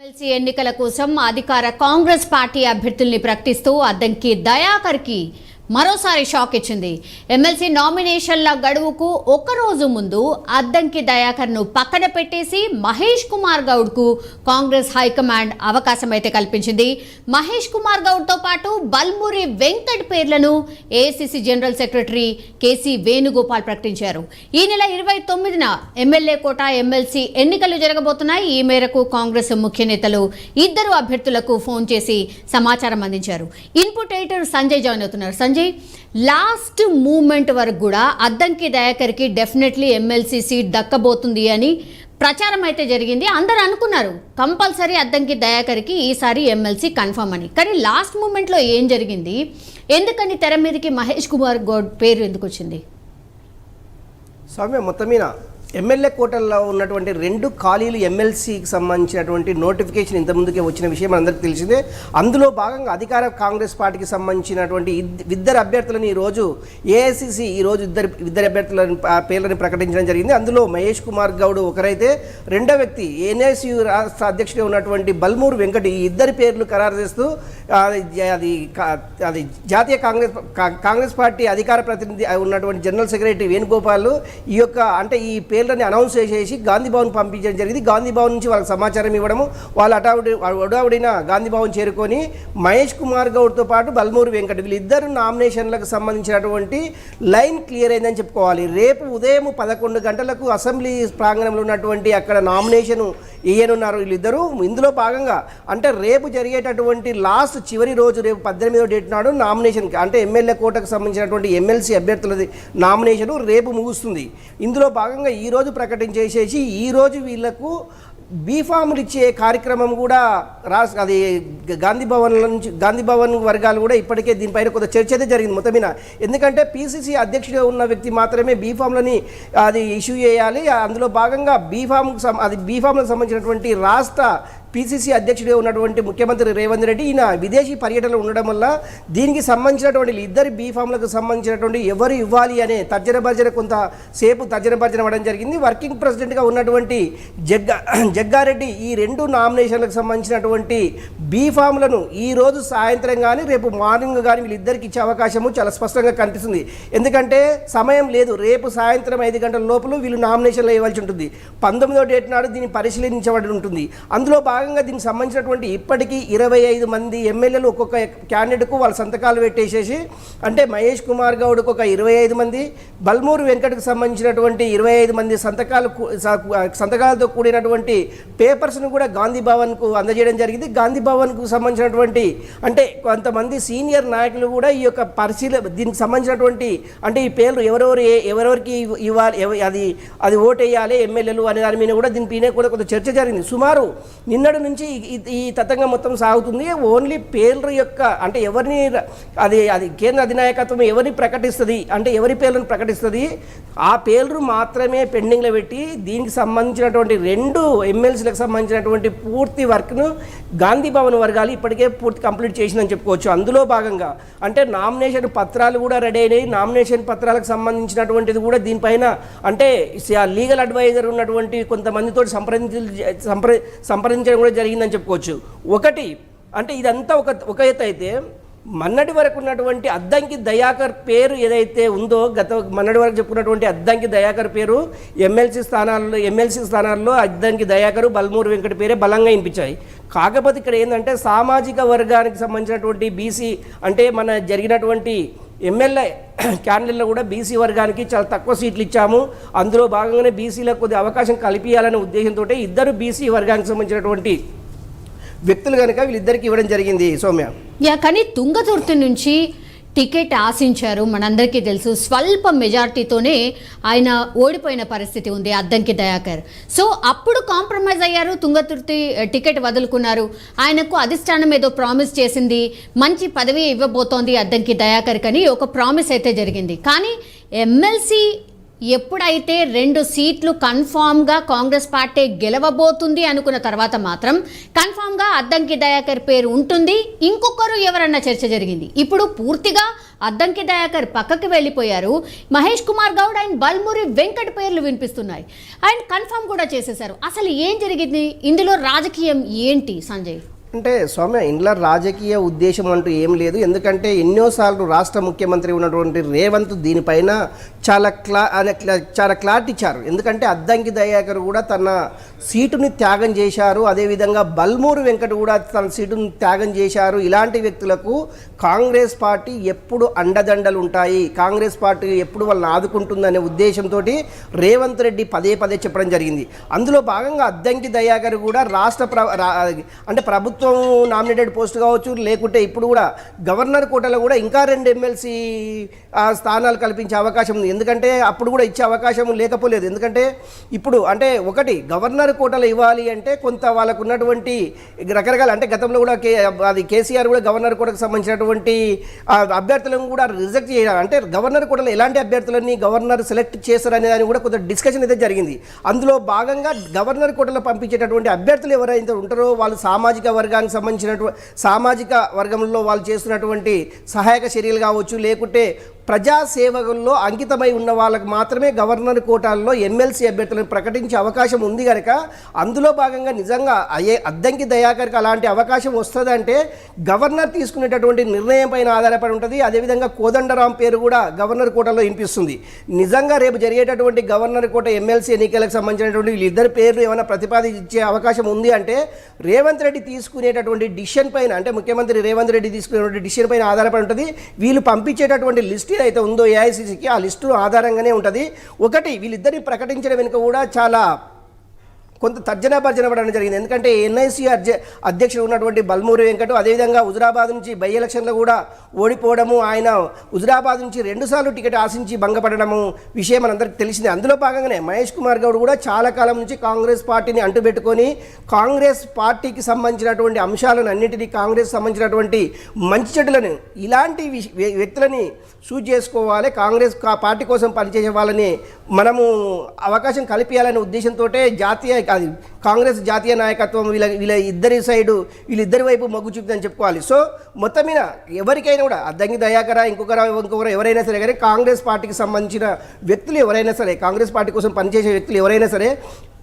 MLC ఎన్నికల కోసం అధికార కాంగ్రెస్ పార్టీ అభ్యర్థుల్ని ప్రకటిస్తూ అద్దంకి దయాకర్కి మరోసారి షాక్ ఇచ్చింది. ఎమ్మెల్సీ నామినేషన్ల గడువుకు ఒక రోజు ముందు అద్దంకి దయాకర్ను పక్కన పెట్టేసి మహేష్ కుమార్ గౌడ్కు కాంగ్రెస్ హైకమాండ్ అవకాశం అయితే కల్పించింది. మహేష్ కుమార్ గౌడ్తో పాటు బల్మూరి వెంకట్ పేర్లను ACC general secretary KC Venugopal ప్రకటించారు. ఈ నెల ఇరవై తొమ్మిదిన ఎమ్మెల్యే కోట ఎమ్మెల్సీ ఎన్నికలు జరగబోతున్నాయి. ఈ మేరకు కాంగ్రెస్ ముఖ్య నేతలు ఇద్దరు అభ్యర్థులకు ఫోన్ చేసి సమాచారం అందించారు. ఇన్పుటేటర్ సంజయ్ జాయిన్ అవుతున్నారు. సంజయ్ లాస్ట్ మూమెంట్ వరకు కూడా అద్దంకి దయాకర్కి డెఫినెట్లీ ఎమ్మెల్సీ సీట్ దక్కబోతుంది అని ప్రచారం అయితే జరిగింది. అందరు అనుకున్నారు కంపల్సరీ అద్దంకి దయాకర్కి ఈసారి ఎమ్మెల్సీ కన్ఫర్మ్ అని. కానీ లాస్ట్ మూమెంట్లో ఏం జరిగింది? ఎందుకని తెర మీదకి మహేష్ కుమార్ గౌడ్ పేరు ఎందుకు వచ్చింది? సౌమ్య మొత్తం మీద ఎమ్మెల్యే కోటల్లో ఉన్నటువంటి రెండు ఖాళీలు ఎమ్మెల్సీకి సంబంధించినటువంటి నోటిఫికేషన్ ఇంతకుముందుకే వచ్చిన విషయం మనందరికీ తెలిసిందే. అందులో భాగంగా అధికార కాంగ్రెస్ పార్టీకి సంబంధించినటువంటి ఇద్దరు అభ్యర్థులను ఈరోజు ఏఐసిసి ఈరోజు ఇద్దరు ఇద్దరు అభ్యర్థుల పేర్లను ప్రకటించడం జరిగింది. అందులో మహేష్ కుమార్ గౌడ్ ఒకరైతే రెండో వ్యక్తి ఎన్ఐసియు రాష్ట్ర అధ్యక్షుడు ఉన్నటువంటి బల్మూరు వెంకట్ ఈ ఇద్దరి పేర్లు ఖరారు చేస్తూ అది కా- అది జాతీయ కాంగ్రెస్ కాంగ్రెస్ పార్టీ అధికార ప్రతినిధి ఉన్నటువంటి జనరల్ సెక్రటరీ వేణుగోపాల్ ఈ యొక్క అంటే ఈ పేరు పేర్లని అనౌన్స్ చేసేసి గాంధీ భవన్ పంపించడం జరిగింది. గాంధీ భవన్ నుంచి వాళ్ళకి సమాచారం ఇవ్వడము వాళ్ళు అటావుడి అడావుడిన గాంధీ భవన్ చేరుకొని మహేష్ కుమార్ గౌడ్తో పాటు బల్మూరి వెంకట్ వీళ్ళిద్దరు నామినేషన్లకు సంబంధించినటువంటి లైన్ క్లియర్ అయిందని చెప్పుకోవాలి. రేపు ఉదయం పదకొండు గంటలకు అసెంబ్లీ ప్రాంగణంలో ఉన్నటువంటి అక్కడ నామినేషన్ ఈయనున్నారు వీళ్ళిద్దరూ. ఇందులో భాగంగా అంటే రేపు జరిగేటటువంటి లాస్ట్ చివరి రోజు రేపు పద్దెనిమిదో డేట్ నాడు నామినేషన్కి అంటే ఎమ్మెల్యే కోటకు సంబంధించినటువంటి ఎమ్మెల్సీ అభ్యర్థులది నామినేషన్ రేపు ముగుస్తుంది. ఇందులో భాగంగా ఈరోజు ప్రకటించేసేసి ఈ రోజు వీళ్ళకు బీఫామ్లు ఇచ్చే కార్యక్రమం కూడా రాష్ట్ర అది గాంధీ భవన్ నుంచి గాంధీ భవన్ వర్గాలు కూడా ఇప్పటికే దీనిపైన కొంత చర్చ అయితే జరిగింది మొత్తం మీద ఎందుకంటే పీసీసీ అధ్యక్షుడిగా ఉన్న వ్యక్తి మాత్రమే బీఫామ్లని అది ఇష్యూ చేయాలి. అందులో భాగంగా బీఫామ్ అది బీఫామ్లకు సంబంధించినటువంటి రాష్ట్ర పీసీసీ అధ్యక్షుడిగా ఉన్నటువంటి ముఖ్యమంత్రి రేవంత్ రెడ్డి ఈయన విదేశీ పర్యటనలో ఉండడం వల్ల దీనికి సంబంధించినటువంటి ఇద్దరు బీఫామ్లకు సంబంధించినటువంటి ఎవరు ఇవ్వాలి అనే తర్జన భర్జన కొంత సేపు తర్జన భర్జన అవ్వడం జరిగింది. వర్కింగ్ ప్రెసిడెంట్గా ఉన్నటువంటి జగ్గా జగ్గారెడ్డి ఈ రెండు నామినేషన్లకు సంబంధించినటువంటి బీఫామ్లను ఈరోజు సాయంత్రం కానీ రేపు మార్నింగ్ కానీ వీళ్ళిద్దరికి ఇచ్చే అవకాశము చాలా స్పష్టంగా కనిపిస్తుంది. ఎందుకంటే సమయం లేదు. రేపు సాయంత్రం ఐదు గంటల లోపల వీళ్ళు నామినేషన్లు వేయవలసి ఉంటుంది. పంతొమ్మిదో డేట్ నాడు దీన్ని పరిశీలించబడి ఉంటుంది. అందులో భాగంగా దీనికి సంబంధించినటువంటి ఇప్పటికీ ఇరవై ఐదు మంది ఎమ్మెల్యేలు ఒక్కొక్క క్యాండిడేట్కు వాళ్ళ సంతకాలు పెట్టేసేసి అంటే మహేష్ కుమార్ గౌడ్కు ఒక ఇరవై ఐదు మంది బల్మూరు వెంకటకు సంబంధించినటువంటి ఇరవై ఐదు మంది సంతకాలు సంతకాలతో కూడినటువంటి పేపర్స్ను కూడా గాంధీ భవన్కు అందజేయడం జరిగింది. గాంధీ భవన్కు సంబంధించినటువంటి అంటే కొంతమంది సీనియర్ నాయకులు కూడా ఈ యొక్క పరిశీల దీనికి సంబంధించినటువంటి అంటే ఈ పేర్లు ఎవరెవరు ఎవరెవరికి ఇవ్వాలి అది అది ఓటు వేయాలి ఎమ్మెల్యేలు అనే దాని మీద కూడా దీనిపైన కూడా కొంత చర్చ జరిగింది. సుమారు నిన్నటి నుంచి ఈ- తతంగం మొత్తం సాగుతుంది. ఓన్లీ పేర్ల యొక్క అంటే ఎవరిని అది అది కేంద్ర అధినాయకత్వం ఎవరిని ప్రకటిస్తుంది? అంటే ఎవరి పేర్లను ప్రకటిస్తుంది? ఆ పేర్లు మాత్రమే పెండింగ్లో పెట్టి దీనికి సంబంధించినటువంటి రెండు ఎమ్మెల్సీలకు సంబంధించినటువంటి పూర్తి వర్క్ను గాంధీ భవన్ వర్గాలు ఇప్పటికే పూర్తి కంప్లీట్ చేసిందని చెప్పుకోవచ్చు. అందులో భాగంగా అంటే నామినేషన్ పత్రాలు కూడా రెడీ అయినాయి. నామినేషన్ పత్రాలకు సంబంధించినటువంటిది కూడా దీనిపైన అంటే లీగల్ అడ్వైజర్ ఉన్నటువంటి కొంతమందితో సంప్రదించి సంప్ర సంప్రదించడం కూడా జరిగిందని చెప్పుకోవచ్చు. ఒకటి అంటే ఇదంతా ఒక ఒక ఎత్తు అయితే మన్నటి వరకు ఉన్నటువంటి అద్దంకి దయాకర్ పేరు ఏదైతే ఉందో గత మన్నటి వరకు చెప్పుకున్నటువంటి అద్దంకి దయాకర్ పేరు ఎమ్మెల్సీ స్థానాల్లో ఎమ్మెల్సీ స్థానాల్లో అద్దంకి దయాకరు బల్మూరు వెంకట పేరే బలంగా వినిపించాయి. కాకపోతే ఇక్కడ ఏంటంటే సామాజిక వర్గానికి సంబంధించినటువంటి బీసీ అంటే మన జరిగినటువంటి ఎమ్మెల్యే క్యాండిడేట్లో కూడా బీసీ వర్గానికి చాలా తక్కువ సీట్లు ఇచ్చాము. అందులో భాగంగానే బీసీలకు కొద్ది అవకాశం కల్పించాలనే ఉద్దేశంతో ఇద్దరు బీసీ వర్గానికి సంబంధించినటువంటి వ్యక్తులు కనుక వీళ్ళిద్దరికి ఇవ్వడం జరిగింది సౌమ్య. యా కానీ తుంగతుర్తి నుంచి టికెట్ ఆశించారు. మనందరికీ తెలుసు స్వల్ప మెజార్టీతోనే ఆయన ఓడిపోయిన పరిస్థితి ఉంది అద్దంకి దయాకర్. సో అప్పుడు కాంప్రమైజ్ అయ్యారు తుంగతుర్తి టికెట్ వదులుకున్నారు. ఆయనకు అధిష్టానం ఏదో ప్రామిస్ చేసింది మంచి పదవి ఇవ్వబోతోంది అద్దంకి దయాకర్ కని ఒక ప్రామిస్ అయితే జరిగింది. కానీ ఎమ్మెల్సీ ఎప్పుడైతే రెండు సీట్లు కన్ఫామ్గా కాంగ్రెస్ పార్టీ గెలవబోతుంది అనుకున్న తర్వాత మాత్రం కన్ఫామ్గా అద్దంకి దయాకర్ పేరు ఉంటుంది. ఇంకొకరు ఎవరన్న చర్చ జరిగింది. ఇప్పుడు పూర్తిగా అద్దంకి దయాకర్ పక్కకి వెళ్ళిపోయారు. మహేష్ కుమార్ గౌడ్ అండ్ బల్మురి వెంకట్ పేర్లు వినిపిస్తున్నాయి. అండ్ కన్ఫామ్ కూడా చేసేశారు. అసలు ఏం జరిగింది? ఇందులో రాజకీయం ఏంటి సంజయ్? అంటే స్వామి ఇంట్లో రాజకీయ ఉద్దేశం అంటూ ఏం లేదు. ఎందుకంటే ఎన్నోసార్లు రాష్ట్ర ముఖ్యమంత్రి ఉన్నటువంటి రేవంత్ దీనిపైన చాలా క్లా అనే క్లా- చాలా క్లారిటీ ఇచ్చారు. ఎందుకంటే అద్దంకి దయాకర్ కూడా తన సీటుని త్యాగం చేశారు. అదేవిధంగా బల్మూరు వెంకట కూడా తన సీటుని త్యాగం చేశారు. ఇలాంటి వ్యక్తులకు కాంగ్రెస్ పార్టీ ఎప్పుడు అండదండలు ఉంటాయి. కాంగ్రెస్ పార్టీ ఎప్పుడు వాళ్ళని ఆదుకుంటుందనే ఉద్దేశంతో రేవంత్ రెడ్డి పదే పదే చెప్పడం జరిగింది. అందులో భాగంగా అద్దంకి దయాకర్ కూడా రాష్ట్ర ప్ర అంటే ప్రభుత్వ నామినేటెడ్ పోస్ట్ కావచ్చు లేకుంటే ఇప్పుడు కూడా గవర్నర్ కోటలో కూడా ఇంకా రెండు ఎమ్మెల్సీ స్థానాలు కల్పించే అవకాశం ఉంది. ఎందుకంటే అప్పుడు కూడా ఇచ్చే అవకాశం లేకపోలేదు. ఎందుకంటే ఇప్పుడు అంటే ఒకటి గవర్నర్ కోటలు ఇవ్వాలి అంటే కొంత వాళ్ళకు ఉన్నటువంటి రకరకాల అంటే గతంలో కూడా కే అది కేసీఆర్ కూడా గవర్నర్ కోటకు సంబంధించినటువంటి అభ్యర్థులను కూడా రిజెక్ట్ చేయాలి అంటే గవర్నర్ కోటలో ఎలాంటి అభ్యర్థులని గవర్నర్ సెలెక్ట్ చేస్తారనే దాని కూడా కొంత డిస్కషన్ అయితే జరిగింది. అందులో భాగంగా గవర్నర్ కోటలో పంపించేటటువంటి అభ్యర్థులు ఎవరైతే ఉంటారో వాళ్ళు సామాజిక వర్గానికి సంబంధించినటువంటి సామాజిక వర్గంలో వాళ్ళు చేస్తున్నటువంటి సహాయక చర్యలు కావచ్చు లేకుంటే ప్రజాసేవకుల్లో అంకితమై ఉన్న వాళ్ళకు మాత్రమే గవర్నర్ కోటాల్లో ఎమ్మెల్సీ అభ్యర్థులను ప్రకటించే అవకాశం ఉంది కనుక అందులో భాగంగా నిజంగా అయ్యే అద్దంకి దయాకర్కి అలాంటి అవకాశం వస్తుందంటే గవర్నర్ తీసుకునేటటువంటి నిర్ణయం పైన ఆధారపడి ఉంటుంది. అదేవిధంగా కోదండరాం పేరు కూడా గవర్నర్ కోటలో వినిపిస్తుంది. నిజంగా రేపు జరిగేటటువంటి గవర్నర్ కోట ఎమ్మెల్సీ ఎన్నికలకు సంబంధించినటువంటి వీళ్ళిద్దరి పేర్లు ఏమైనా ప్రతిపాదించే అవకాశం ఉంది అంటే రేవంత్ రెడ్డి తీసుకునేటటువంటి డిసిషన్ పైన అంటే ముఖ్యమంత్రి రేవంత్ రెడ్డి తీసుకునేటువంటి డిసిషన్ పైన ఆధారపడి ఉంటుంది. వీళ్ళు పంపించేటటువంటి లిస్ట్ ఏదైతే ఉందో ఏఐసిసికి ఆ లిస్టు ఆధారంగానే ఉంటుంది. ఒకటి వీళ్ళిద్దరిని ప్రకటించడం వెనుక కూడా చాలా కొంత తర్జన భర్జన పడడం జరిగింది. ఎందుకంటే ఎన్ఐసి అధ్య అధ్యక్షుడు ఉన్నటువంటి బల్మూరి వెంకట్ అదేవిధంగా హుజురాబాద్ నుంచి బై ఎలక్షన్లో కూడా ఓడిపోవడము ఆయన హుజురాబాద్ నుంచి రెండుసార్లు టికెట్ ఆశించి భంగపడడము విషయం మనందరికీ తెలిసిందే. అందులో భాగంగానే మహేష్ కుమార్ గౌడ్ కూడా చాలా కాలం నుంచి కాంగ్రెస్ పార్టీని అంటుపెట్టుకొని కాంగ్రెస్ పార్టీకి సంబంధించినటువంటి అంశాలను అన్నింటినీ కాంగ్రెస్ సంబంధించినటువంటి మంచి చెడులను ఇలాంటి వ్యక్తులని సూజ్ చేసుకోవాలి. కాంగ్రెస్ పార్టీ కోసం పనిచేసే వాళ్ళని మనము అవకాశం కల్పించాలనే ఉద్దేశంతో జాతీయ అది కాంగ్రెస్ జాతీయ నాయకత్వం వీళ్ళ వీళ్ళ ఇద్దరి సైడు వీళ్ళిద్దరి వైపు మొగ్గు చూపుతుందని చెప్పుకోవాలి. సో మొత్తం మీద ఎవరికైనా కూడా అద్దంకి దయాకర ఇంకొకరు ఇంకొకరు ఎవరైనా సరే కానీ కాంగ్రెస్ పార్టీకి సంబంధించిన వ్యక్తులు ఎవరైనా సరే కాంగ్రెస్ పార్టీ కోసం పనిచేసే వ్యక్తులు ఎవరైనా సరే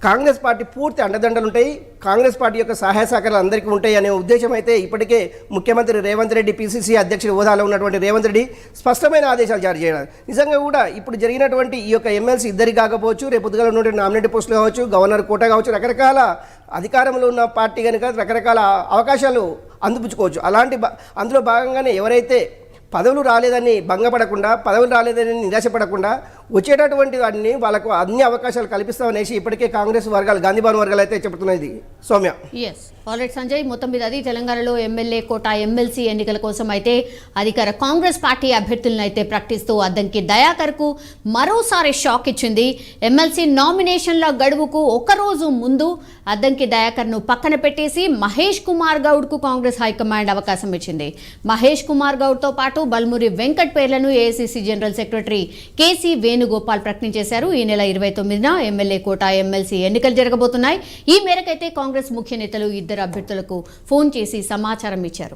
కాంగ్రెస్ పార్టీ పూర్తి అండదండలు ఉంటాయి కాంగ్రెస్ పార్టీ యొక్క సహాయ సహకారాలు అందరికీ ఉంటాయి అనే ఉద్దేశం అయితే ఇప్పటికే ముఖ్యమంత్రి రేవంత్ రెడ్డి పిసిసి అధ్యక్షుడి హోదాలో ఉన్నటువంటి రేవంత్ రెడ్డి స్పష్టమైన ఆదేశాలు జారీ చేయడం. నిజంగా కూడా ఇప్పుడు జరిగినటువంటి ఈ యొక్క ఎమ్మెల్సీ ఇద్దరికి కాకపోవచ్చు రేపు పొద్దుగా ఉన్నటువంటి నామినేటెడ్ పోస్టులు కావచ్చు గవర్నర్ కోట కావచ్చు రకరకాల అధికారంలో ఉన్న పార్టీ కనుక రకరకాల అవకాశాలు అందిపుచ్చుకోవచ్చు. అలాంటి అందులో భాగంగానే ఎవరైతే పదవులు రాలేదని భంగపడకుండా పదవులు రాలేదని నిరాశపడకుండా వచ్చేటటువంటి వాటిని వాళ్ళకు అన్ని అవకాశాలు కల్పిస్తామనేసి ఇప్పటికే కాంగ్రెస్ వర్గాలు గాంధీభవన్ వర్గాలు అయితే చెబుతున్నది సౌమ్య. ఆల్రెడీ సంజయ్ మొత్తం మీద అది తెలంగాణలో ఎమ్మెల్యే కోట ఎమ్మెల్సీ ఎన్నికల కోసం అయితే అధికార కాంగ్రెస్ పార్టీ అభ్యర్థులను అయితే ప్రకటిస్తూ అద్దంకి దయాకర్కు మరోసారి షాక్ ఇచ్చింది. ఎమ్మెల్సీ నామినేషన్ల గడువుకు ఒకరోజు ముందు అద్దంకి దయాకర్ను పక్కన పెట్టేసి మహేష్ కుమార్ గౌడ్కు కాంగ్రెస్ హైకమాండ్ అవకాశం ఇచ్చింది. మహేష్ కుమార్ గౌడ్తో పాటు బల్మురి వెంకట్ పేర్లను AICC general secretary KC Venugopal ప్రకటించేశారు ఈ నెల ఇరవై తొమ్మిదిన ఎమ్మెల్యే కోట ఎమ్మెల్సీ ఎన్నికలు జరగబోతున్నాయి. ఈ మేరకైతే కాంగ్రెస్ ముఖ్య నేతలు ఇద్దరు అభ్యర్థులకు ఫోన్ చేసి సమాచారం ఇచ్చారు.